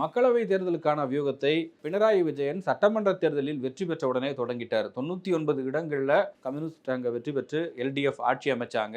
மக்களவை தேர்தலுக்கான வியூகத்தை பினராயி விஜயன் சட்டமன்ற தேர்தலில் வெற்றி பெற்ற உடனே தொடங்கிட்டார். தொண்ணூற்றி ஒன்பது இடங்களில் கம்யூனிஸ்ட் அங்கே வெற்றி பெற்று எல்டிஎஃப் ஆட்சி அமைச்சாங்க.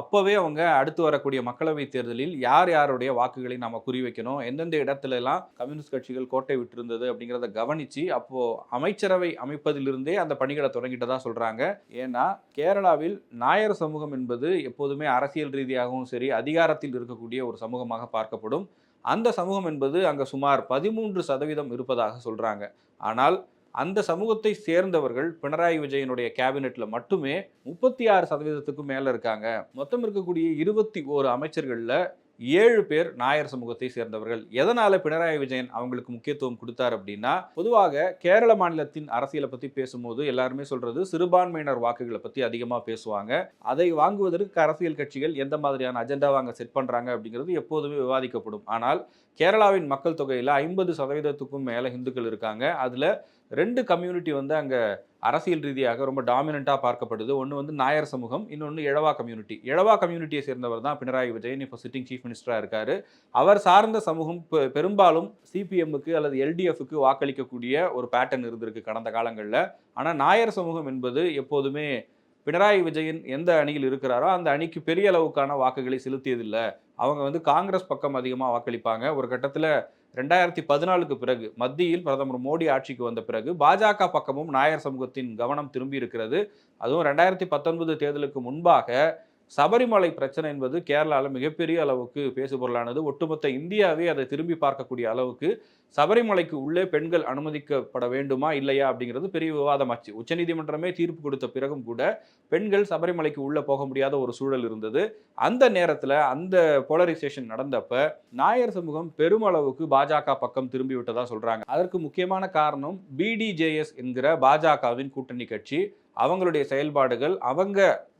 அப்போவே அவங்க அடுத்து வரக்கூடிய மக்களவை தேர்தலில் யார் யாருடைய வாக்குகளை நம்ம குறி வைக்கணும்? எந்தெந்த இடத்துலலாம் கம்யூனிஸ்ட் கட்சிகள் கோட்டை விட்டிருந்தது அப்படிங்கிறத கவனிச்சு அப்போது அமைச்சரவை அமைப்பதிலிருந்தே அந்த பணிகளை தொடங்கிட்டதா சொல்கிறாங்க ஏன்னா கேரளாவில் நாயர் சமூகம் என்பது எப்போதுமே அரசியல் ரீதியாகவும் சரி அதிகாரத்தில் இருக்கக்கூடிய ஒரு சமூகமாக பார்க்கப்படும். அந்த சமூகம் என்பது அங்கே சுமார் பதிமூன்று சதவீதம் இருப்பதாக சொல்கிறாங்க ஆனால் அந்த சமூகத்தை சேர்ந்தவர்கள் பினராயி விஜயனுடைய கேபினெட்டில் மட்டுமே முப்பத்தி ஆறு சதவீதத்துக்கும் மேலே இருக்காங்க. மொத்தம் இருக்கக்கூடிய இருபத்தி ஓரு அமைச்சர்களில் ஏழு பேர் நாயர் சமூகத்தை சேர்ந்தவர்கள். எதனால பினராயி விஜயன் அவங்களுக்கு முக்கியத்துவம் கொடுத்தார் அப்படின்னா பொதுவாக கேரள மாநிலத்தின் அரசியலை பத்தி பேசும்போது எல்லாருமே சொல்றது சிறுபான்மையினர் வாக்குகளை பத்தி அதிகமா பேசுவாங்க. அதை வாங்குவதற்கு அரசியல் கட்சிகள் எந்த மாதிரியான அஜெண்டாவை அங்கே செட் பண்றாங்க அப்படிங்கிறது எப்போதுமே விவாதிக்கப்படும். ஆனால் கேரளாவின் மக்கள் தொகையில் ஐம்பது சதவீதத்துக்கும் மேலே இந்துக்கள் இருக்காங்க. அதில் ரெண்டு கம்யூனிட்டி வந்து அங்கே அரசியல் ரீதியாக ரொம்ப டாமினண்ட்டாக பார்க்கப்படுது. ஒன்று வந்து நாயர் சமூகம் இன்னொன்று இழவா கம்யூனிட்டி இழவா கம்யூனிட்டியை சேர்ந்தவர் தான் பினராயி விஜயன். இப்போ சிட்டிங் சீஃப் மினிஸ்டராக இருக்கார். அவர் சார்ந்த சமூகம் பெ- பெரும்பாலும் சிபிஎம்முக்கு அல்லது எல்டிஎஃப்க்கு வாக்களிக்கக்கூடிய ஒரு பேட்டர்ன் இருந்திருக்கு கடந்த காலங்களில். ஆனால் நாயர் சமூகம் என்பது எப்போதுமே பினராயி விஜயன் எந்த அணியில் இருக்கிறாரோ அந்த அணிக்கு பெரிய அளவுக்கான வாக்குகளை செலுத்தியதில்லை. அவங்க வந்து காங்கிரஸ் பக்கம் அதிகமாக வாக்களிப்பாங்க. ஒரு கட்டத்தில் ரெண்டாயிரத்தி பதினாலுக்கு பிறகு மத்தியில் பிரதமர் மோடி ஆட்சிக்கு வந்த பிறகு பாஜக பக்கமும் நாயர் சமூகத்தின் கவனம் திரும்பி இருக்கிறது. அதுவும் ரெண்டாயிரத்தி பத்தொன்பது தேர்தலுக்கு முன்பாக சபரிமலை பிரச்சனை என்பது கேரளாவில் மிகப்பெரிய அளவுக்கு பேசுபொருளானது. ஒட்டுமொத்த இந்தியாவே அதை திரும்பி பார்க்கக்கூடிய அளவுக்கு சபரிமலைக்கு உள்ளே பெண்கள் அனுமதிக்கப்பட வேண்டுமா இல்லையா அப்படிங்கிறது பெரிய விவாதமாச்சு. உச்சநீதிமன்றமே தீர்ப்பு கொடுத்த பிறகும் கூட பெண்கள் சபரிமலைக்கு உள்ளே போக முடியாத ஒரு சூழல் இருந்தது. அந்த நேரத்தில் அந்த போலரைசேஷன் நடந்தப்ப நாயர் சமூகம் பெருமளவுக்கு பாஜக பக்கம் திரும்பி விட்டதா சொல்றாங்க. அதற்கு முக்கியமான காரணம் பிடிஜேஎஸ் என்கிற பாஜகவின் கூட்டணி கட்சி. அவங்களுடைய செயல்பாடுகள் அவங்க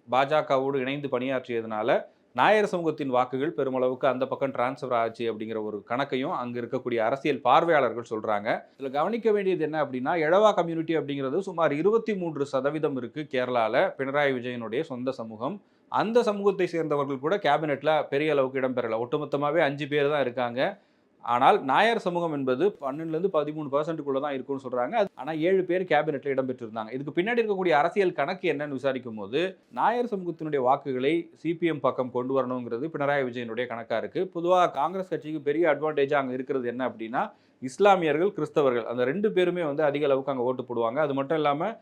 பாஜகவோடு இணைந்து பணியாற்றியதுனால நாயர் சமூகத்தின் வாக்குகள் பெருமளவுக்கு அந்த பக்கம் டிரான்ஸ்ஃபர் ஆச்சு அப்படிங்கிற ஒரு கணக்கையும் அங்கே இருக்கக்கூடிய அரசியல் பார்வையாளர்கள் சொல்கிறாங்க இதில் கவனிக்க வேண்டியது என்ன அப்படின்னா எழவா கம்யூனிட்டி அப்படிங்கிறது சுமார் இருபத்தி மூன்று சதவீதம் இருக்குது கேரளாவில் பினராயி விஜயனுடைய சொந்த சமூகம். அந்த சமூகத்தை சேர்ந்தவர்கள் கூட கேபினெட்டில் பெரிய அளவுக்கு இடம்பெறலை ஒட்டுமொத்தமாகவே அஞ்சு பேர் தான் இருக்காங்க. ஆனால் நாயர் சமூகம் என்பது பன்னெண்டுலேருந்து பதிமூணு பர்சன்ட்டுக்குள்ளே தான் இருக்கும்னு சொல்கிறாங்க ஆனால் ஏழு பேர் கேபினெட்டில் இடம்பெற்றிருந்தாங்க. இதுக்கு பின்னாடி இருக்கக்கூடிய அரசியல் கணக்கு என்னன்னு விசாரிக்கும் போது நாயர் சமூகத்தினுடைய வாக்குகளை சிபிஎம் பக்கம் கொண்டு வரணுங்கிறது பினராயி விஜயனுடைய கணக்காக இருக்குது பொதுவாக காங்கிரஸ் கட்சிக்கு பெரிய அட்வான்டேஜாக அங்கே இருக்கிறது என்ன அப்படின்னா இஸ்லாமியர்கள் கிறிஸ்தவர்கள் அந்த ரெண்டு பேருமே வந்து அதிக அளவுக்கு அங்கே ஓட்டு போடுவாங்க. அது மட்டும் இல்லாமல்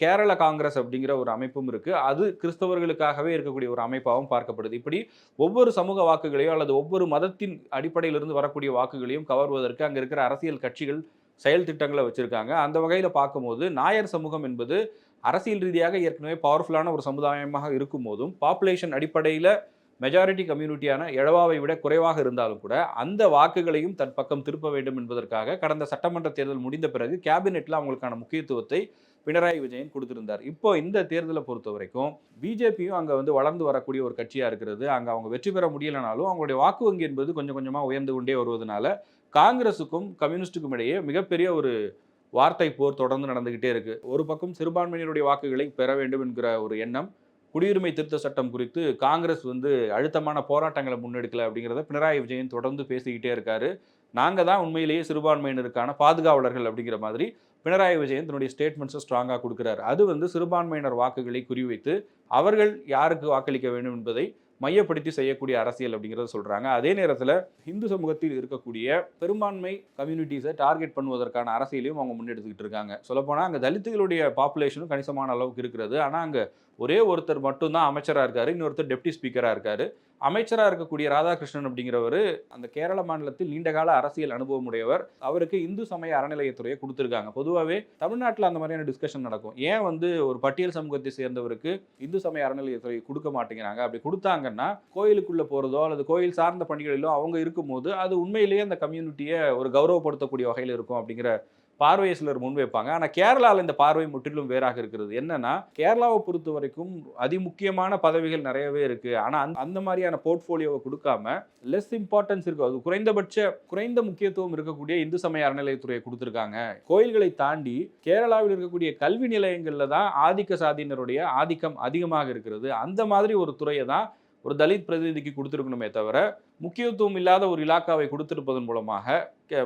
கேரள காங்கிரஸ் அப்படிங்கிற ஒரு அமைப்பும் இருக்குது அது கிறிஸ்தவர்களுக்காகவே இருக்கக்கூடிய ஒரு அமைப்பாகவும் பார்க்கப்படுது. இப்படி ஒவ்வொரு சமூக வாக்குகளையோ அல்லது ஒவ்வொரு மதத்தின் அடிப்படையிலிருந்து வரக்கூடிய வாக்குகளையும் கவர்வதற்கு அங்கே இருக்கிற அரசியல் கட்சிகள் செயல் திட்டங்களை வச்சுருக்காங்க. அந்த வகையில் பார்க்கும்போது நாயர் சமூகம் என்பது அரசியல் ரீதியாக ஏற்கனவே பவர்ஃபுல்லான ஒரு சமுதாயமாக இருக்கும் போதும் பாப்புலேஷன் அடிப்படையில் மெஜாரிட்டி கம்யூனிட்டியான எழவாவை விட குறைவாக இருந்தாலும் கூட அந்த வாக்குகளையும் தன் பக்கம் திருப்ப வேண்டும் என்பதற்காக கடந்த சட்டமன்ற தேர்தல் முடிந்த பிறகு கேபினெட்டில் அவங்களுக்கான முக்கியத்துவத்தை பினராயி விஜயன் கொடுத்திருந்தார். இப்போ இந்த தேர்தலை பொறுத்த வரைக்கும் பிஜேபியும் அங்கே வந்து வளர்ந்து வரக்கூடிய ஒரு கட்சியாக இருக்கிறது. அங்கே அவங்க வெற்றி பெற முடியலனாலும் அவங்களுடைய வாக்கு வங்கி என்பது கொஞ்சம் கொஞ்சமாக உயர்ந்து கொண்டே வருவதனால காங்கிரஸுக்கும் கம்யூனிஸ்டுக்கும் இடையே மிகப்பெரிய ஒரு வார்த்தை போர் தொடர்ந்து நடந்துகிட்டே இருக்கு. ஒரு பக்கம் சிறுபான்மையினருடைய வாக்குகளை பெற வேண்டும் என்கிற ஒரு எண்ணம் குடியுரிமை திருத்த சட்டம் குறித்து காங்கிரஸ் வந்து அழுத்தமான போராட்டங்களை முன்னெடுக்கல அப்படிங்கிறத பினராயி விஜயன் தொடர்ந்து பேசிக்கிட்டே இருக்காரு. நாங்கள் தான் உண்மையிலேயே சிறுபான்மையினருக்கான பாதுகாவலர்கள் அப்படிங்கிற மாதிரி பினராயி விஜயன் தன்னுடைய ஸ்டேட்மெண்ட்ஸை ஸ்ட்ராங்காக கொடுக்குறார். அது வந்து சிறுபான்மையினர் வாக்குகளை குறிவைத்து அவர்கள் யாருக்கு வாக்களிக்க வேண்டும் என்பதை மையப்படுத்தி செய்யக்கூடிய அரசியல் அப்படிங்கிறத சொல்கிறாங்க அதே நேரத்தில் இந்து சமூகத்தில் இருக்கக்கூடிய பெரும்பான்மை கம்யூனிட்டிஸை டார்கெட் பண்ணுவதற்கான அரசியலையும் அவங்க முன்னெடுத்துக்கிட்டு இருக்காங்க. சொல்லப்போனால் அங்கே தலித்துகளுடைய பாப்புலேஷனும் கணிசமான அளவுக்கு இருக்கிறது. ஆனால் அங்கே ஒரே ஒருத்தர் மட்டும்தான் அமைச்சராக இருக்கார் இன்னொருத்தர் டெப்டி ஸ்பீக்கராக இருக்கார். அமைச்சராக இருக்கக்கூடிய ராதாகிருஷ்ணன் அப்படிங்கிறவர் அந்த கேரள மாநிலத்தில் நீண்டகால அரசியல் அனுபவம் உடையவர். அவருக்கு இந்து சமய அறநிலையத்துறையை கொடுத்துருக்காங்க. பொதுவாகவே தமிழ்நாட்டில் அந்த மாதிரியான டிஸ்கஷன் நடக்கும். ஏன் வந்து ஒரு பட்டியல் சமூகத்தை சேர்ந்தவருக்கு இந்து சமய அறநிலையத்துறை கொடுக்க மாட்டேங்கிறாங்க? அப்படி கொடுத்தாங்கன்னா கோயிலுக்குள்ளே போகிறதோ அல்லது கோயில் சார்ந்த பணிகளிலோ அவங்க இருக்கும்போது அது உண்மையிலேயே அந்த கம்யூனிட்டியை ஒரு கௌரவப்படுத்தக்கூடிய வகையில் இருக்கும் அப்படிங்கிற பார்வையை சிலர் முன்வைப்பாங்க ஆனால் கேரளாவில் இந்த பார்வை முற்றிலும் வேறாக இருக்கிறது. என்னன்னா கேரளாவை பொறுத்த வரைக்கும் அதிமுக்கியமான பதவிகள் நிறையவே இருக்கு. ஆனால் அந்த அந்த மாதிரியான போர்ட்ஃபோலியோவை கொடுக்காம லெஸ் இம்பார்ட்டன்ஸ் இருக்கும் அது குறைந்தபட்ச குறைந்த முக்கியத்துவம் இருக்கக்கூடிய இந்து சமய அறநிலையத்துறையை கொடுத்துருக்காங்க. கோயில்களை தாண்டி கேரளாவில் இருக்கக்கூடிய கல்வி நிலையங்களில் தான் ஆதிக்க சாதியினருடைய ஆதிக்கம் அதிகமாக இருக்கிறது. அந்த மாதிரி ஒரு துறையை தான் ஒரு தலித் பிரதிநிதிக்கு கொடுத்துருக்கணுமே தவிர முக்கியத்துவம் இல்லாத ஒரு இலாக்காவை கொடுத்திருப்பதன் மூலமாக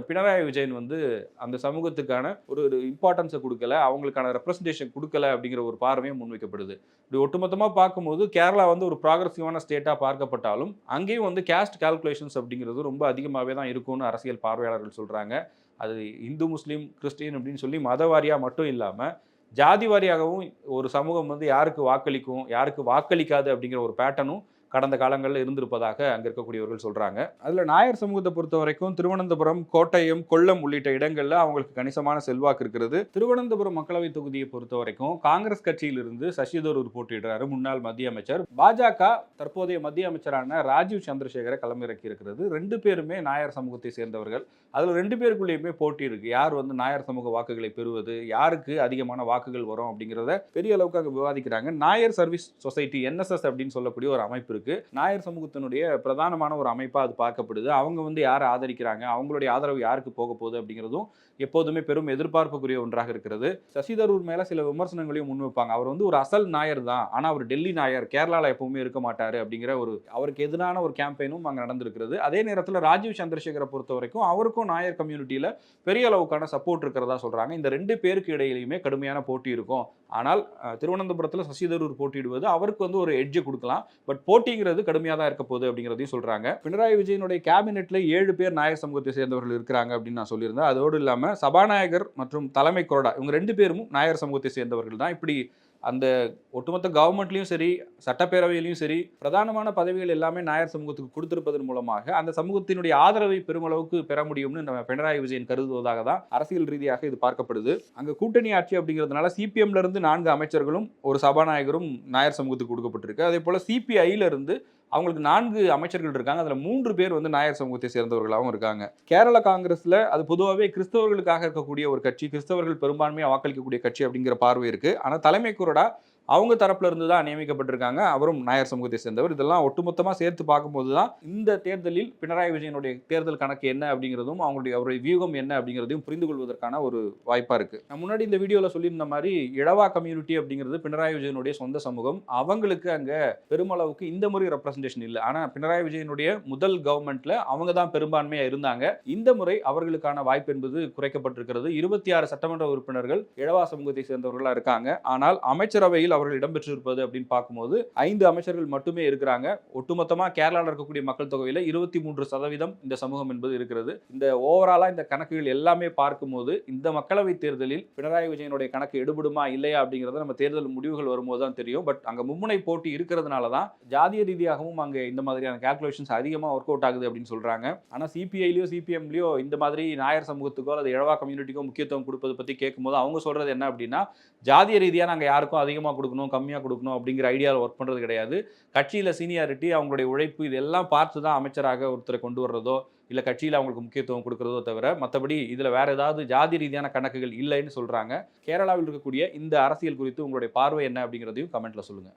பினராயி விஜயன் வந்து அந்த சமூகத்துக்கான ஒரு ஒரு இம்பார்ட்டன்ஸை கொடுக்கல அவங்களுக்கான ரெப்ரஸன்டேஷன் கொடுக்கல அப்படிங்கிற ஒரு பார்வையும் முன்வைக்கப்படுது. இப்படி ஒட்டுமொத்தமாக பார்க்கும்போது கேரளா வந்து ஒரு ப்ராக்ரஸிவான ஸ்டேட்டாக பார்க்கப்பட்டாலும் அங்கேயும் வந்து கேஸ்ட் கால்குலேஷன்ஸ் அப்படிங்கிறது ரொம்ப அதிகமாகவே தான் இருக்கும்னு அரசியல் பார்வையாளர்கள் சொல்கிறாங்க அது இந்து முஸ்லீம் கிறிஸ்டின் அப்படின்னு சொல்லி மதவாரியாக மட்டும் இல்லாமல் ஜாதி வாரியாகவும் ஒரு சமூகம் வந்து யாருக்கு வாக்களிக்கும் யாருக்கு வாக்களிக்காது அப்படிங்கிற ஒரு பேட்டர்னும் கடந்த காலங்களில் இருந்திருப்பதாக அங்கே இருக்கக்கூடியவர்கள் சொல்கிறாங்க அதில் நாயர் சமூகத்தை பொறுத்த வரைக்கும் திருவனந்தபுரம் கோட்டயம் கொல்லம் உள்ளிட்ட இடங்களில் அவங்களுக்கு கணிசமான செல்வாக்கு இருக்கிறது. திருவனந்தபுரம் மக்களவை தொகுதியை பொறுத்த வரைக்கும் காங்கிரஸ் கட்சியிலிருந்து சசிதரூர் போட்டியிடுறாரு முன்னாள் மத்திய அமைச்சர். பாஜக தற்போதைய மத்திய அமைச்சரான ராஜீவ் சந்திரசேகரை களமிறக்கி இருக்கிறது. ரெண்டு பேருமே நாயர் சமூகத்தை சேர்ந்தவர்கள். அதில் ரெண்டு பேருக்குள்ளேயுமே போட்டி இருக்குது யார் வந்து நாயர் சமூக வாக்குகளை பெறுவது யாருக்கு அதிகமான வாக்குகள் வரும் அப்படிங்கிறத பெரிய அளவுக்கு அங்கே விவாதிக்கிறாங்க. நாயர் சர்வீஸ் சொசைட்டி என்எஸ்எஸ் அப்படின்னு சொல்லக்கூடிய ஒரு அமைப்பு இருக்கு. நாயர் சமூகத்தினுடைய பிரதானமான ஒரு அமைப்பாக அது பார்க்கப்படுது. அவங்க வந்து யாரை ஆதரிக்கிறாங்க? அவங்களுடைய ஆதரவு யாருக்கு போக போகுது அப்படிங்கிறதும் எப்போதுமே பெரும் எதிர்பார்ப்புக்குரிய ஒன்றாக இருக்கிறது. சசி தரூர் மேலே சில விமர்சனங்களையும் முன்வைப்பாங்க அவர் வந்து ஒரு அசல் நாயர் தான். ஆனால் அவர் டெல்லி நாயர் கேரளாவில் எப்பவுமே இருக்க மாட்டார் அப்படிங்கிற ஒரு அவருக்கு எதிரான ஒரு கேம்பெயினும் அங்கே நடந்திருக்கிறது. அதே நேரத்தில் ராஜீவ் சந்திரசேகரை பொறுத்த வரைக்கும் அவருக்கும் நாயர் கம்யூனிட்டியில் பெரிய அளவுக்கான சப்போர்ட் இருக்கிறதா சொல்கிறாங்க இந்த ரெண்டு பேருக்கு இடையிலையுமே கடுமையான போட்டி இருக்கும். ஆனால் திருவனந்தபுரத்தில் சசிதரூர் போட்டியிடுவது அவருக்கு வந்து ஒரு எட்ஜை கொடுக்கலாம். பட் போட்டிங்கிறது கடுமையாக தான் இருக்க போகுது அப்படிங்கிறதையும் சொல்கிறாங்க பினராயி விஜயனுடைய கேபினெட்டில் ஏழு பேர் நாயர் சமூகத்தை சேர்ந்தவர்கள் இருக்கிறாங்க அப்படின்னு நான் சொல்லியிருந்தேன். அதோடு இல்லாமல் சபாநாயகர் மற்றும் தலைமை கொறடா இவங்க ரெண்டு பேரும் நாயர் சமூகத்தை சேர்ந்தவர்கள் தான். இப்படி அந்த ஒட்டுமொத்த கவர்மெண்ட்லேயும் சரி சட்டப்பேரவையிலையும் சரி பிரதானமான பதவிகள் எல்லாமே நாயர் சமூகத்துக்கு கொடுத்திருப்பதன் மூலமாக அந்த சமூகத்தினுடைய ஆதரவை பெருமளவுக்கு பெற முடியும்னு நம்ம பினராயி விஜயன் கருதுவதாக தான் அரசியல் ரீதியாக இது பார்க்கப்படுது. அங்கே கூட்டணி ஆட்சி அப்படிங்கிறதுனால சிபிஎம்ல இருந்து நான்கு அமைச்சர்களும் ஒரு சபாநாயகரும் நாயர் சமூகத்துக்கு கொடுக்கப்பட்டிருக்கு. அதே போல் சிபிஐல இருந்து அவங்களுக்கு நான்கு அமைச்சர்கள் இருக்காங்க. அதில் மூன்று பேர் வந்து நாயர் சமூகத்தை சேர்ந்தவர்களாகவும் இருக்காங்க. கேரள காங்கிரஸில் அது பொதுவாகவே கிறிஸ்தவர்களுக்காக இருக்கக்கூடிய ஒரு கட்சி கிறிஸ்தவர்கள் பெரும்பான்மையாக வாக்களிக்கக்கூடிய கட்சி அப்படிங்கிற பார்வை இருக்குது ஆனால் தலைமை குரடா அவங்க தரப்புல இருந்து தான் நியமிக்கப்பட்டிருக்காங்க. அவரும் நாயர் சமூகத்தை சேர்ந்தவர். இதெல்லாம் ஒட்டுமொத்தமா சேர்த்து பார்க்கும்போது தான் இந்த தேர்தலில் பினராயி விஜயனுடைய தேர்தல் கணக்கு என்ன அப்படிங்கிறதும் அவங்களுடைய அவருடைய வியூகம் என்ன அப்படிங்கிறதையும் புரிந்து கொள்வதற்கான ஒரு வாய்ப்பா இருக்கு. நான் முன்னாடி இந்த வீடியோல சொல்லியிருந்த மாதிரி இழவா கம்யூனிட்டி அப்படிங்கிறது பினராயி விஜயனுடைய சொந்த சமூகம். அவங்களுக்கு அங்க பெருமளவுக்கு இந்த முறை ரெப்ரசன்டேஷன் இல்லை. ஆனா பினராயி விஜயனுடைய முதல் கவர்மெண்ட்ல அவங்க தான் பெரும்பான்மையா இருந்தாங்க. இந்த முறை அவர்களுக்கான வாய்ப்பு என்பது குறைக்கப்பட்டிருக்கிறது. இருபத்தி ஆறு சட்டமன்ற உறுப்பினர்கள் இழவா சமூகத்தை சேர்ந்தவர்களா இருக்காங்க. ஆனால் அமைச்சரவையில் அவர்கள் இடம்பெற்றிருப்பது அப்படின்னு பார்க்கும்போது ஐந்து அமைச்சர்கள் மட்டுமே இருக்கிறாங்க. ஒட்டுமொத்தமாக கேரளாவில் இருக்கக்கூடிய மக்கள் தொகையில் இருபத்தி மூன்று சதவீதம் இந்த சமூகம் என்பது இருக்கிறது. இந்த ஓவராலாக இந்த கணக்குகள் எல்லாமே பார்க்கும்போது இந்த மக்களவை தேர்தலில் பினராயி விஜயனுடைய கணக்கு எடுபடுமா இல்லையா அப்படிங்கிறத நம்ம தேர்தல் முடிவுகள் வரும்போது தான் தெரியும். பட் அங்க மும்முனை போட்டி இருக்கிறதுனால தான் ஜாதிய ரீதியாகவும் அங்க இந்த மாதிரியான கால்குலேஷன்ஸ் அதிகமா ஒர்க் அவுட் ஆகுது அப்படின்னு சொல்றாங்க. ஆனா சிபிஐலையோ சிபிஎம்லையோ இந்த மாதிரி நாயர் சமூகத்துக்கோ அல்லது இழவா கம்யூனிட்டிக்கோ முக்கியத்துவம் கொடுப்பதை பத்தி கேட்கும்போது அவங்க சொல்றது என்ன அப்படின்னா ஜாதிய ரீதியாக நாங்கள் யாருக்கும் அதிகமாக கொடுக்கணும் கம்மியாக கொடுக்கணும் அப்படிங்கிற ஐடியாவில் ஒர்க் பண்ணுறது கிடையாது. கட்சியில் சீனியாரிட்டி அவங்களுடைய உழைப்பு இதெல்லாம் பார்த்து தான் அமைச்சராக ஒருத்தரை கொண்டு வர்றதோ இல்லை கட்சியில் அவங்களுக்கு முக்கியத்துவம் கொடுக்குறதோ தவிர மற்றபடி இதில் வேறு ஏதாவது ஜாதி ரீதியான கணக்குகள் இல்லைன்னு சொல்கிறாங்க கேரளாவில் இருக்கக்கூடிய இந்த அரசியல் குறித்து உங்களுடைய பார்வை என்ன அப்படிங்கிறதையும் கமெண்ட்டில் சொல்லுங்கள்